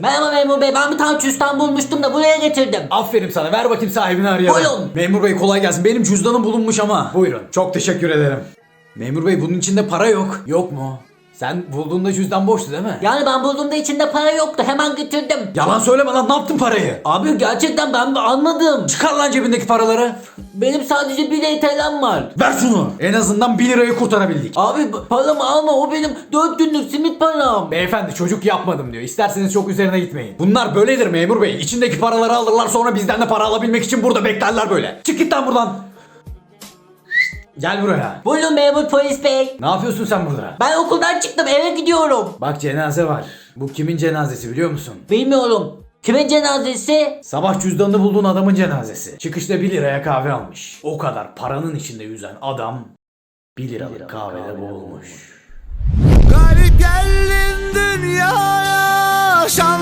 Merhaba memur bey ben bir tane cüzdan bulmuştum da buraya getirdim. Aferin sana ver bakayım sahibini arayalım. Buyurun. Memur bey kolay gelsin. Benim cüzdanım bulunmuş ama. Buyurun. Çok teşekkür ederim. Memur bey bunun içinde para yok. Yok mu? Sen bulduğunda cüzdan boştu değil mi? Yani ben bulduğumda içinde para yoktu hemen getirdim. Yalan söyleme lan ne yaptın parayı? Abi gerçekten ben anladım. Çıkar lan cebindeki paraları. Benim sadece bir ETL'm var. Ver şunu. En azından 1 lirayı kurtarabildik. Abi paramı alma o benim 4 günlük simit param. Beyefendi çocuk yapmadım diyor. İsterseniz çok üzerine gitmeyin. Bunlar böyledir memur bey. İçindeki paraları alırlar sonra bizden de para alabilmek için burada beklerler böyle. Çık git lan buradan. Gel buraya. Buyurun memur polis bey. Ne yapıyorsun sen burada? Ben okuldan çıktım eve gidiyorum. Bak cenaze var. Bu kimin cenazesi biliyor musun? Bilmiyorum. Kimin cenazesi? Sabah cüzdanını bulduğun adamın cenazesi. Çıkışta 1 liraya kahve almış. O kadar paranın içinde yüzen adam 1 liralık kahvede boğulmuş. Garip geldin dünyaya şan